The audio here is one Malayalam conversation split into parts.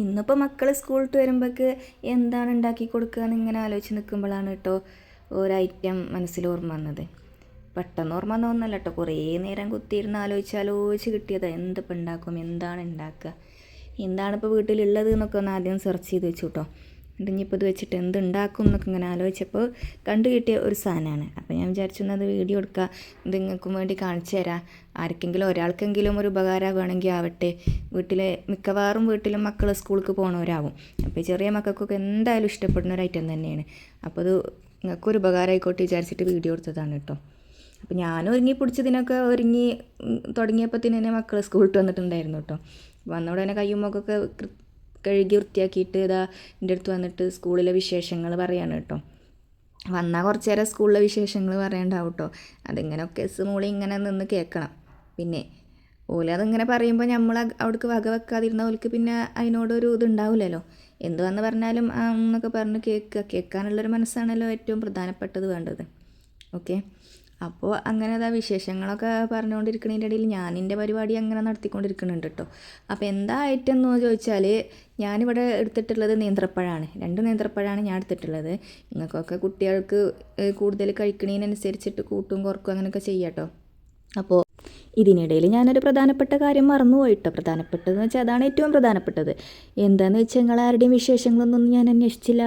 ഇന്നിപ്പോൾ മക്കൾ സ്കൂളിട്ട് വരുമ്പോഴേക്ക് എന്താണ് ഉണ്ടാക്കി കൊടുക്കുക എന്ന് ഇങ്ങനെ ആലോചിച്ച് നിൽക്കുമ്പോഴാണ് കേട്ടോ ഐറ്റം മനസ്സിൽ ഓർമ്മ വന്നത്. പെട്ടെന്ന് ഓർമ്മ വന്നൊന്നല്ല കേട്ടോ. കുറേ നേരം കുത്തിയിരുന്ന് ആലോചിച്ച് ആലോചിച്ച് കിട്ടിയത്. എന്തിപ്പോൾ ഉണ്ടാക്കും? എന്താണ് ഉണ്ടാക്കുക? എന്താണ് ഇപ്പോൾ വീട്ടിലുള്ളത് എന്നൊക്കെ ഒന്ന് ആദ്യം സെർച്ച് ചെയ്ത് വെച്ചു കേട്ടോ. ഇനിയിപ്പോൾ ഇത് വെച്ചിട്ട് എന്ത് ഉണ്ടാക്കും എന്നൊക്കെ ഇങ്ങനെ ആലോചിച്ചപ്പോൾ കണ്ടു കിട്ടിയ ഒരു സാധനമാണ്. അപ്പോൾ ഞാൻ വിചാരിച്ചു അത് വീഡിയോ എടുക്കുക ഇത് നിങ്ങൾക്കും വേണ്ടി കാണിച്ചു തരാം. ആർക്കെങ്കിലും ഒരാൾക്കെങ്കിലും ഒരു ഉപകാരമാണെങ്കിൽ ആവട്ടെ. വീട്ടിലെ മിക്കവാറും വീട്ടിലും മക്കൾ സ്കൂൾക്ക് പോകണവരാവും അപ്പോൾ ചെറിയ മക്കൾക്കൊക്കെ എന്തായാലും ഇഷ്ടപ്പെടുന്ന ഒരു ഐറ്റം തന്നെയാണ്. അപ്പോൾ അത് നിങ്ങൾക്കൊരു ഉപകാരമായിക്കോട്ടെ വിചാരിച്ചിട്ട് വീഡിയോ എടുത്തതാണ് കേട്ടോ. അപ്പോൾ ഞാൻ ഒരുങ്ങി പിടിച്ചതിനൊക്കെ ഒരുങ്ങി തുടങ്ങിയപ്പോൾ തന്നെ മക്കൾ സ്കൂളിട്ട് വന്നിട്ടുണ്ടായിരുന്നു കേട്ടോ. വന്ന ഉടനെ കയ്യും മുഖമൊക്കെ കൃ- കഴുകി വൃത്തിയാക്കിയിട്ട് ഇതാ എന്റെ അടുത്ത് വന്നിട്ട് സ്കൂളിലെ വിശേഷങ്ങൾ പറയാണ് കേട്ടോ. വന്നാൽ കുറച്ച് നേരം സ്കൂളിലെ വിശേഷങ്ങൾ പറയണ്ടാവും കേട്ടോ അതിങ്ങനെയൊക്കെ സ്മൂളി ഇങ്ങനെ നിന്ന് കേൾക്കണം പിന്നെ ഓല അതിങ്ങനെ പറയുമ്പോൾ നമ്മൾ അവിടേക്ക് വക വെക്കാതിരുന്ന ഓൽക്ക് പിന്നെ അതിനോടൊരു ഇതുണ്ടാവില്ലല്ലോ എന്ത് വന്ന് പറഞ്ഞാലും എന്നൊക്കെ പറഞ്ഞ് കേൾക്കുക കേൾക്കാനുള്ളൊരു മനസ്സാണല്ലോ ഏറ്റവും പ്രധാനപ്പെട്ടത് വേണ്ടത്. ഓക്കെ? അപ്പോൾ അങ്ങനെ അതാ വിശേഷങ്ങളൊക്കെ പറഞ്ഞുകൊണ്ടിരിക്കുന്നതിന്റെ ഇടയിൽ ഞാൻ എന്റെ പരിപാടി അങ്ങനെ നടത്തിക്കൊണ്ടിരിക്കുന്നുണ്ട് കേട്ടോ അപ്പോൾ എന്താ ഐറ്റം എന്ന് ചോദിച്ചാൽ ഞാനിവിടെ എടുത്തിട്ടുള്ളത് നേന്ത്രപ്പഴമാണ് രണ്ട് നേന്ത്രപ്പഴമാണ് ഞാൻ എടുത്തിട്ടുള്ളത്. നിങ്ങൾക്കൊക്കെ കുട്ടികൾക്ക് കൂടുതൽ കഴിക്കണതിനനുസരിച്ചിട്ട് കൂട്ടും കുറക്കും അങ്ങനെയൊക്കെ ചെയ്യാം അപ്പോൾ ഇതിനിടയിൽ ഞാനൊരു പ്രധാനപ്പെട്ട കാര്യം മറന്നുപോയിട്ടോ പ്രധാനപ്പെട്ടതെന്ന് വെച്ചാൽ അതാണ് ഏറ്റവും പ്രധാനപ്പെട്ടത്. എന്താണെന്ന് വെച്ചാൽ നിങ്ങൾ ആരുടെയും വിശേഷങ്ങളൊന്നും ഞാൻ അന്വേഷിച്ചില്ല.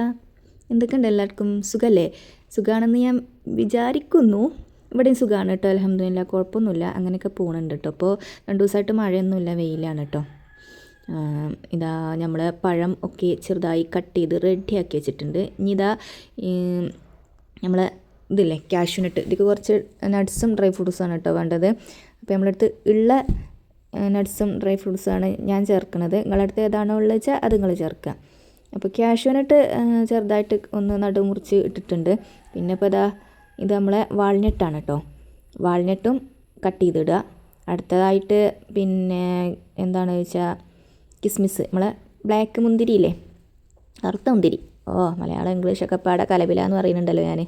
എന്തൊക്കെയുണ്ട് എല്ലാവർക്കും? സുഖമല്ലേ സുഖമാണെന്ന് ഞാൻ വിചാരിക്കുന്നു. ഇവിടെയും സുഖമാണ് കേട്ടോ അലഹമ്മദില്ല കുഴപ്പമൊന്നുമില്ല. അങ്ങനെയൊക്കെ പോകുന്നുണ്ട് കേട്ടോ. അപ്പോൾ രണ്ട് ദിവസമായിട്ട് മഴയൊന്നുമില്ല വെയിലാണ് കേട്ടോ. ഇതാ നമ്മൾ പഴം ഒക്കെ ചെറുതായി കട്ട് ചെയ്ത് റെഡിയാക്കി വെച്ചിട്ടുണ്ട്. ഇനി ഇതാ നമ്മൾ ഇതില്ലേ കാഷ്യൂനട്ട്. ഇതിക്ക് കുറച്ച് നട്ട്സും ഡ്രൈ ഫ്രൂട്ട്സാണ് കേട്ടോ വേണ്ടത്. അപ്പോൾ നമ്മളടുത്ത് ഉള്ള നട്ട്സും ഡ്രൈ ഫ്രൂട്ട്സാണ് ഞാൻ ചേർക്കുന്നത് നിങ്ങളടുത്ത് ഏതാണോ ഉള്ളത് വെച്ചാൽ അത് നിങ്ങൾ ചേർക്കുക അപ്പോൾ കാഷ്യൂനട്ട് ചെറുതായിട്ട് ഒന്ന് നടുമുറിച്ച് ഇട്ടിട്ടുണ്ട്. പിന്നെ ഇപ്പോൾ ഇതാ ഇത് നമ്മളെ വാൾനട്ടാണ് കേട്ടോ വാൾനട്ടും കട്ട് ചെയ്തിടുക. അടുത്തതായിട്ട് പിന്നെ എന്താണ് വെച്ചാൽ കിസ്മിസ്. നമ്മളെ ബ്ലാക്ക് മുന്തിരിയില്ലേ കറുത്ത മുന്തിരി. ഓ മലയാളം ഇംഗ്ലീഷ് ഒക്കെ പാടെ കലപിലാന്ന് പറയുന്നുണ്ടല്ലോ ഞാൻ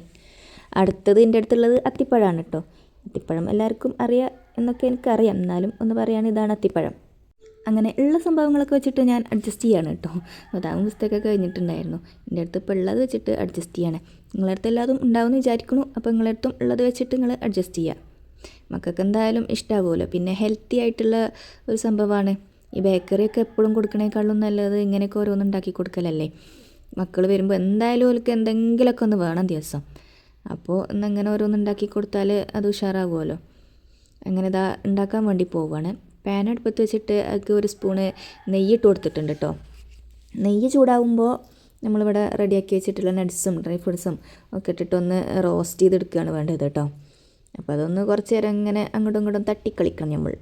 അടുത്തത് എന്റെ അടുത്തുള്ളത് അത്തിപ്പഴമാണ് കേട്ടോ അത്തിപ്പഴം എല്ലാവർക്കും അറിയാം എന്നൊക്കെ എനിക്കറിയാം. എന്നാലും ഒന്ന് പറയുകയാണ് ഇതാണ് അത്തിപ്പഴം. അങ്ങനെ ഉള്ള സംഭവങ്ങളൊക്കെ വെച്ചിട്ട് ഞാൻ അഡ്ജസ്റ്റ് ചെയ്യാണ് കേട്ടോ അതാവും പുസ്തകമൊക്കെ കഴിഞ്ഞിട്ടുണ്ടായിരുന്നു. എന്റെ അടുത്ത് ഇപ്പോൾ ഉള്ളത് വെച്ചിട്ട് അഡ്ജസ്റ്റ് ചെയ്യാണ്. നിങ്ങളുടെ അടുത്ത് എല്ലാതും ഉണ്ടാവുമെന്ന് വിചാരിക്കുന്നു. അപ്പോൾ നിങ്ങളുടെ അടുത്തും ഉള്ളത് വെച്ചിട്ട് നിങ്ങൾ അഡ്ജസ്റ്റ് ചെയ്യുക മക്കൾക്ക് എന്തായാലും ഇഷ്ടമാവുമല്ലോ പിന്നെ ഹെൽത്തി ആയിട്ടുള്ള ഒരു സംഭവമാണ്. ഈ ബേക്കറിയൊക്കെ എപ്പോഴും കൊടുക്കണേക്കാളും നല്ലത് ഇങ്ങനെയൊക്കെ ഓരോന്ന് ഉണ്ടാക്കി കൊടുക്കലല്ലേ. മക്കൾ വരുമ്പോൾ എന്തായാലും അവർക്ക് എന്തെങ്കിലുമൊക്കെ ഒന്ന് വേണം ദിവസം. അപ്പോൾ ഇന്നങ്ങനെ ഓരോന്ന് ഉണ്ടാക്കി കൊടുത്താൽ അത് ഉഷാറാകുമല്ലോ അങ്ങനെ ഇതാ ഉണ്ടാക്കാൻ വേണ്ടി പോവുകയാണ് പാൻ അടുപ്പത്ത് വെച്ചിട്ട് ഒക്കെ ഒരു സ്പൂണ് നെയ്യ് ഇട്ട് കൊടുത്തിട്ടുണ്ട് കേട്ടോ നെയ്യ് ചൂടാവുമ്പോൾ നമ്മളിവിടെ റെഡിയാക്കി വെച്ചിട്ടുള്ള നട്ട്സും ഡ്രൈ ഫ്രൂട്ട്സും ഒക്കെ ഇട്ടിട്ടൊന്ന് റോസ്റ്റ് ചെയ്തെടുക്കുകയാണ് വേണ്ടത് കേട്ടോ അപ്പോൾ അതൊന്ന് കുറച്ച് നേരം ഇങ്ങനെ അങ്ങോട്ടും ഇങ്ങോട്ടും തട്ടിക്കളിക്കണം നമ്മൾ.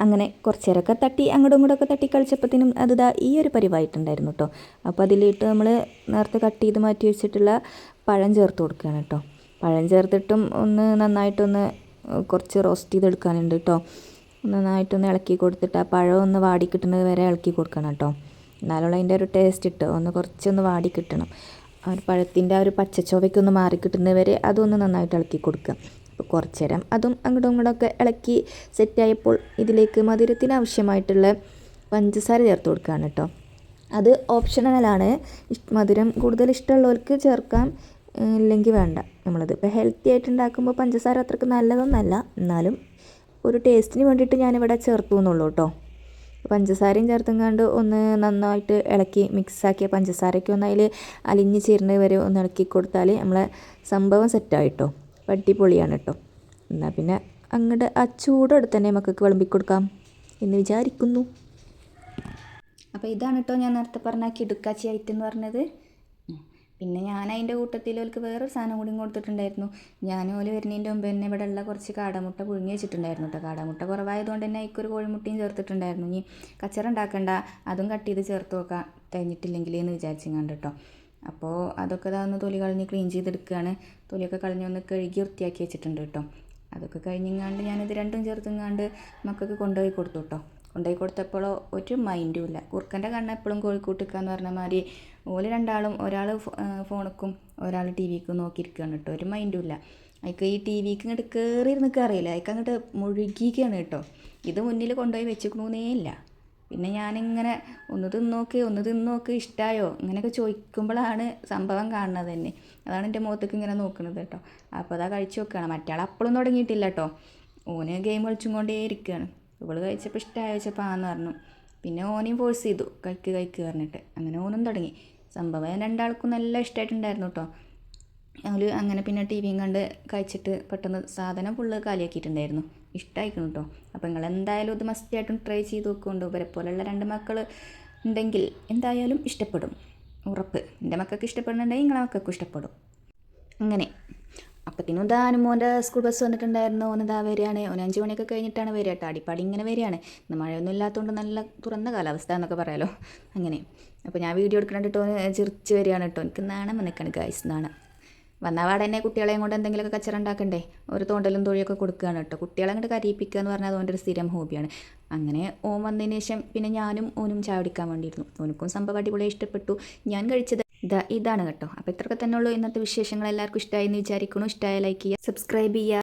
അങ്ങനെ കുറച്ച് നേരമൊക്കെ തട്ടി അങ്ങോട്ടും ഇങ്ങോട്ടും ഒക്കെ തട്ടി കളിച്ചപ്പോഴത്തേനും അത് ദാ ഈ ഒരു പരിവായിട്ടുണ്ടായിരുന്നു കേട്ടോ അപ്പോൾ അതിലിട്ട് നമ്മൾ നേരത്തെ കട്ട് ചെയ്ത് മാറ്റി വെച്ചിട്ടുള്ള പഴം ചേർത്ത് കൊടുക്കുകയാണ് കേട്ടോ പഴം ചേർത്തിട്ടും ഒന്ന് നന്നായിട്ടൊന്ന് കുറച്ച് റോസ്റ്റ് ചെയ്തെടുക്കാനുണ്ട് കേട്ടോ നന്നായിട്ടൊന്ന് ഇളക്കി കൊടുത്തിട്ട് ആ പഴം ഒന്ന് വാടി കിട്ടുന്നത് വരെ ഇളക്കി കൊടുക്കണം കേട്ടോ എന്നാലുള്ള അതിന്റെ ഒരു ടേസ്റ്റ് ഇട്ട് ഒന്ന് കുറച്ചൊന്ന് വാടി കിട്ടണം. ആ ഒരു പഴത്തിന്റെ ആ ഒരു പച്ചച്ചോവയ്ക്ക് ഒന്ന് മാറി കിട്ടുന്നത് വരെ അതൊന്ന് നന്നായിട്ട് ഇളക്കി കൊടുക്കുക. അപ്പോൾ കുറച്ച് നേരം അതും അങ്ങോട്ടും ഇങ്ങോട്ടൊക്കെ ഇളക്കി സെറ്റായപ്പോൾ ഇതിലേക്ക് മധുരത്തിന് ആവശ്യമായിട്ടുള്ള പഞ്ചസാര ചേർത്ത് കൊടുക്കുകയാണ് കേട്ടോ അത് ഓപ്ഷണലാണ് മധുരം കൂടുതൽ ഇഷ്ടമുള്ളവർക്ക് ചേർക്കാം. ഇല്ലെങ്കിൽ വേണ്ട നമ്മളത്. ഇപ്പോൾ ഹെൽത്തി ആയിട്ട് ഉണ്ടാക്കുമ്പോൾ പഞ്ചസാര അത്രയ്ക്ക് നല്ലതൊന്നല്ല. എന്നാലും ഒരു ടേസ്റ്റിന് വേണ്ടിയിട്ട് ഞാനിവിടെ ചേർത്തു എന്നുള്ളൂ കേട്ടോ. പഞ്ചസാരയും ചേർത്തുങ്ങാണ്ട് ഒന്ന് നന്നായിട്ട് ഇളക്കി മിക്സാക്കിയ പഞ്ചസാരയ്ക്ക് ഒന്ന് അതിൽ അലിഞ്ഞ് ചേരുന്നത് വരെ ഒന്ന് ഇളക്കി കൊടുത്താൽ നമ്മളെ സംഭവം സെറ്റായിട്ടോ അടിപൊളിയാണ് കേട്ടോ. എന്നാൽ പിന്നെ അങ്ങോട്ട് ആ ചൂടോടെ തന്നെ മക്കൾക്ക് വിളമ്പി കൊടുക്കാം എന്ന് വിചാരിക്കുന്നു. അപ്പോൾ ഇതാണ് കേട്ടോ ഞാൻ നേരത്തെ പറഞ്ഞ കിടുക്കാച്ചി ഐറ്റം എന്ന് പറഞ്ഞത്. പിന്നെ ഞാൻ അതിന്റെ കൂട്ടത്തിൽ ഓൽക്ക് വേറൊരു സാധനം കൂടി കൊടുത്തിട്ടുണ്ടായിരുന്നു. ഞാൻ ഓൽ വരുന്നതിന്റെ മുമ്പ് തന്നെ ഇവിടെ ഉള്ള കുറച്ച് കാടമുട്ട പുഴുങ്ങി വെച്ചിട്ടുണ്ടായിരുന്നു കേട്ടോ കാടമുട്ട കുറവായതുകൊണ്ട് തന്നെ അതിക്കൊരു കോഴിമുട്ടയും ചേർത്തിട്ടുണ്ടായിരുന്നു. ഇനി കച്ചറ ഉണ്ടാക്കണ്ട അതും കട്ട് ചെയ്ത് ചേർത്ത് നോക്കാം കഴിഞ്ഞിട്ടില്ലെങ്കിൽ എന്ന് വിചാരിച്ചിങ്ങാണ്ട് കേട്ടോ അപ്പോൾ അതൊക്കെ ഇതാകുന്ന തൊലി കളഞ്ഞ് ക്ലീൻ ചെയ്തെടുക്കുകയാണ് തൊലിയൊക്കെ കളഞ്ഞ് ഒന്ന് കഴുകി വൃത്തിയാക്കി വെച്ചിട്ടുണ്ട് കേട്ടോ അതൊക്കെ കഴിഞ്ഞിങ്ങാണ്ട് ഞാനിത് രണ്ടും ചേർത്തുങ്ങാണ്ട് മക്കൾക്ക് കൊണ്ടുപോയി കൊടുത്തു കേട്ടോ കൊണ്ടുപോയി കൊടുത്തപ്പോൾ ഒരു മൈൻഡും ഇല്ല. കുറുക്കന്റെ കണ്ണ് എപ്പോഴും കോഴിക്കൂട്ടിക്കാന്ന് പറഞ്ഞ മാതിരി ഓൽ രണ്ടാളും ഒരാൾ ഫോണിക്കും ഒരാൾ ടി വിക്കും നോക്കിയിരിക്കുകയാണ് കേട്ടോ. ഒരു മൈൻഡും ഇല്ല. അതിക്ക് ഈ ടി വിക്ക് ഇങ്ങോട്ട് കയറി നിൽക്കുക അറിയില്ല. അതിക്ക് അങ്ങോട്ട് മുഴുകിയിരിക്കുകയാണ് കേട്ടോ. ഇത് മുന്നിൽ കൊണ്ടുപോയി വെച്ചിക്കണമെന്നേ ഇല്ല. പിന്നെ ഞാനിങ്ങനെ ഒന്ന് തിന്നോക്ക് ഒന്ന് തിന്നോക്ക് ഇഷ്ടമായോ ഇങ്ങനെയൊക്കെ ചോദിക്കുമ്പോഴാണ് സംഭവം കാണുന്നത് തന്നെ. അതാണ് എന്റെ മുഖത്തേക്ക് ഇങ്ങനെ നോക്കുന്നത് കേട്ടോ. അപ്പോൾ അതാ കഴിച്ച് നോക്കുകയാണ്. മറ്റയാൾ അപ്പോഴും തുടങ്ങിയിട്ടില്ല കേട്ടോ. ഓന് ഗെയിം കളിച്ചും കൊണ്ടേ ഇരിക്കുകയാണ്. ഇവൾ കഴിച്ചപ്പോൾ ഇഷ്ടമായി വെച്ചപ്പോൾ ആന്ന് പറഞ്ഞു. പിന്നെ ഓനെയും ഫോഴ്സ് ചെയ്തു. കഴിക്ക് കഴിക്ക് പറഞ്ഞിട്ട്. അങ്ങനെ ഓനും തുടങ്ങി. സംഭവം രണ്ടാൾക്കും നല്ല ഇഷ്ടമായിട്ടുണ്ടായിരുന്നു കേട്ടോ അവർ അങ്ങനെ പിന്നെ ടി വിയും കണ്ട് കഴിച്ചിട്ട് പെട്ടെന്ന് സാധനം ഫുള്ള് കാലിയാക്കിയിട്ടുണ്ടായിരുന്നു. ഇഷ്ടമായിക്കണം കേട്ടോ അപ്പോൾ നിങ്ങൾ എന്തായാലും ഇത് മസ്റ്റായിട്ടും ട്രൈ ചെയ്ത് നോക്കുന്നുണ്ട്. ഇവരെ പോലെയുള്ള രണ്ട് മക്കൾ ഉണ്ടെങ്കിൽ എന്തായാലും ഇഷ്ടപ്പെടും. ഉറപ്പ്. എന്റെ മക്കൾക്ക് ഇഷ്ടപ്പെടുന്നുണ്ടെങ്കിൽ നിങ്ങളെ മക്കൾക്കും ഇഷ്ടപ്പെടും. അങ്ങനെ അപ്പത്തിനും ഇതാ അനുമോന്റെ സ്കൂൾ ബസ് വന്നിട്ടുണ്ടായിരുന്നു. ഓന് ഇതാ വരികയാണ്. ഒന്ന് അഞ്ച് മണിയൊക്കെ കഴിഞ്ഞിട്ടാണ് വരിക കേട്ടോ. അടിപ്പാടി ഇങ്ങനെ വരികയാണ്. ഇന്ന് മഴയൊന്നും ഇല്ലാത്തതുകൊണ്ട് നല്ല തുറന്ന കാലാവസ്ഥ എന്നൊക്കെ പറയാലോ. അങ്ങനെ. അപ്പോൾ ഞാൻ വീഡിയോ എടുക്കണിട്ടോ ചിരിച്ച് വരികയാണ് കേട്ടോ എനിക്ക് നാണം നിൽക്കണം ഗൈസ് നാണം. വന്നാൽ പാടെ തന്നെ കുട്ടികളെയും കൊണ്ട് എന്തെങ്കിലുമൊക്കെ കച്ചറ ഉണ്ടാക്കണ്ടേ? ഒരു തോണ്ടലും തൊഴിയൊക്കെ കൊടുക്കുകയാണ് കേട്ടോ കുട്ടികളെ അങ്ങോട്ട് കരയിപ്പിക്കുക എന്ന് പറഞ്ഞാൽ അതുകൊണ്ട് ഒരു സ്ഥിരം ഹോബിയാണ്. അങ്ങനെ ഓം വന്നതിന് ശേഷം പിന്നെ ഞാനും ഓനും ചായ കുടിക്കാൻ വേണ്ടിയിരുന്നു. ഓനക്കും സംഭവം അടിപൊളി ഇഷ്ടപ്പെട്ടു. ഞാൻ കഴിച്ചത് ഇതാ ഇതാണ് കേട്ടോ. അപ്പോൾ ഇത്രയൊക്കെ തന്നെ ഉള്ളൂ ഇന്നത്തെ വിശേഷങ്ങൾ. എല്ലാവർക്കും ഇഷ്ടമായി എന്ന് വിചാരിക്കുന്നു. ഇഷ്ടമായ ലൈക്ക് ചെയ്യുക സബ്സ്ക്രൈബ് ചെയ്യുക.